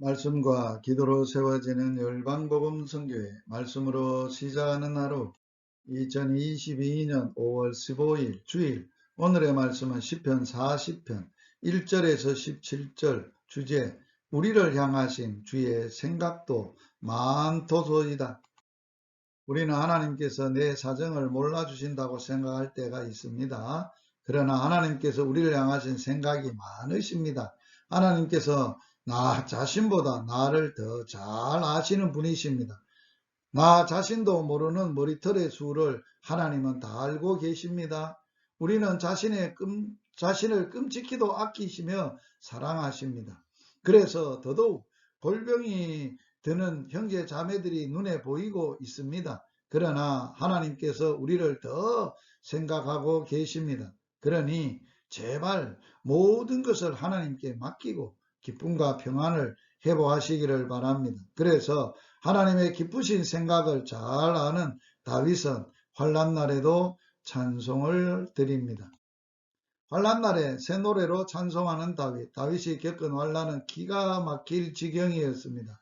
말씀과 기도로 세워지는 열방복음 선교회 말씀으로 시작하는 하루 2022년 5월 15일 주일 오늘의 말씀은 10편 40편 1절에서 17절 주제 우리를 향하신 주의 생각도 많도소이다. 우리는 하나님께서 내 사정을 몰라주신다고 생각할 때가 있습니다. 그러나 하나님께서 우리를 향하신 생각이 많으십니다. 하나님께서 나 자신보다 나를 더 잘 아시는 분이십니다. 나 자신도 모르는 머리털의 수를 하나님은 다 알고 계십니다. 우리는 자신의 끔, 자신을 끔찍히도 아끼시며 사랑하십니다. 그래서 더더욱 골병이 드는 형제 자매들이 눈에 보이고 있습니다. 그러나 하나님께서 우리를 더 생각하고 계십니다. 그러니 제발 모든 것을 하나님께 맡기고 기쁨과 평안을 회복하시기를 바랍니다. 그래서 하나님의 기쁘신 생각을 잘 아는 다윗은 환란 날에도 찬송을 드립니다. 환란 날에 새 노래로 찬송하는 다윗. 다윗이 겪은 환란은 기가 막힐 지경이었습니다.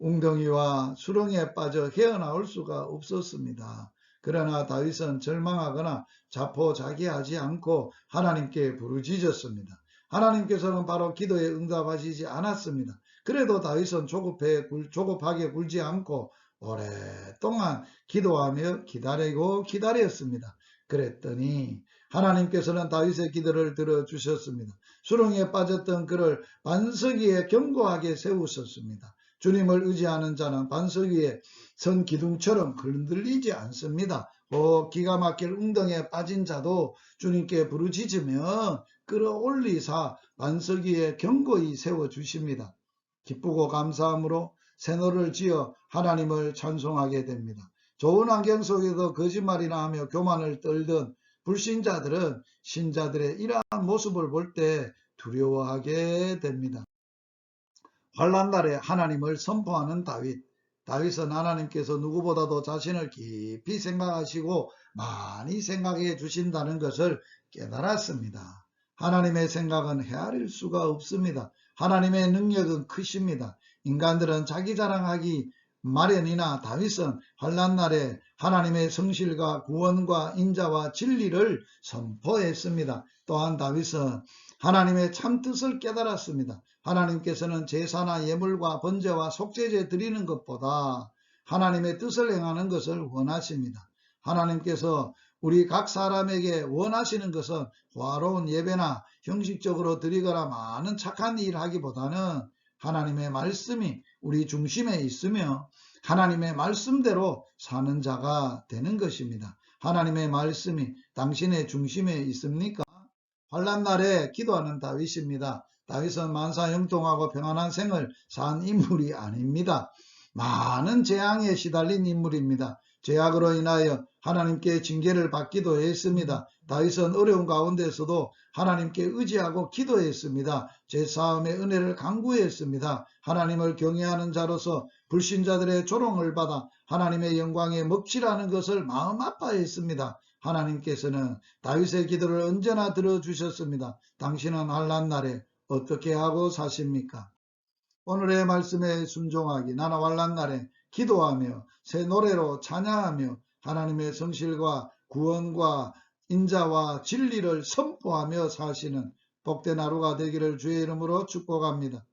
웅덩이와 수렁에 빠져 헤어나올 수가 없었습니다. 그러나 다윗은 절망하거나 자포자기하지 않고 하나님께 부르짖었습니다. 하나님께서는 바로 기도에 응답하시지 않았습니다. 그래도 다윗은 조급해, 조급하게 굴지 않고 오랫동안 기도하며 기다리고 기다렸습니다. 그랬더니 하나님께서는 다윗의 기도를 들어주셨습니다. 수렁에 빠졌던 그를 반석 위에 견고하게 세우셨습니다. 주님을 의지하는 자는 반석 위에 선 기둥처럼 흔들리지 않습니다. 어, 기가 막힐 웅덩이에 빠진 자도 주님께 부르짖으며 끌어올리사 반석 위에 견고히 세워주십니다. 기쁘고 감사함으로 새노를 지어 하나님을 찬송하게 됩니다. 좋은 환경 속에서 거짓말이나 하며 교만을 떨던 불신자들은 신자들의 이러한 모습을 볼 때 두려워하게 됩니다. 환란 날에 하나님을 선포하는 다윗. 다윗은 하나님께서 누구보다도 자신을 깊이 생각하시고 많이 생각해 주신다는 것을 깨달았습니다. 하나님의 생각은 헤아릴 수가 없습니다. 하나님의 능력은 크십니다. 인간들은 자기 자랑하기 마련이나 다윗은 환란 날에 하나님의 성실과 구원과 인자와 진리를 선포했습니다. 또한 다윗은 하나님의 참 뜻을 깨달았습니다. 하나님께서는 제사나 예물과 번제와 속죄제 드리는 것보다 하나님의 뜻을 행하는 것을 원하십니다. 하나님께서 우리 각 사람에게 원하시는 것은 화로운 예배나 형식적으로 드리거나 많은 착한 일 하기보다는 하나님의 말씀이 우리 중심에 있으며 하나님의 말씀대로 사는 자가 되는 것입니다. 하나님의 말씀이 당신의 중심에 있습니까? 환란 날에 기도하는 다윗입니다. 다윗은 만사 형통하고 평안한 생을 산 인물이 아닙니다. 많은 재앙에 시달린 인물입니다. 죄악으로 인하여 하나님께 징계를 받기도 했습니다. 다윗은 어려운 가운데서도 하나님께 의지하고 기도했습니다. 제 싸움의 은혜를 강구했습니다. 하나님을 경외하는 자로서 불신자들의 조롱을 받아 하나님의 영광에 먹칠하는 것을 마음 아파했습니다. 하나님께서는 다윗의 기도를 언제나 들어주셨습니다. 당신은 한란 날에 어떻게 하고 사십니까? 오늘의 말씀에 순종하기 나는 환란 날에 기도하며 새 노래로 찬양하며 하나님의 성실과 구원과 인자와 진리를 선포하며 사시는 복된 하루가 되기를 주의 이름으로 축복합니다.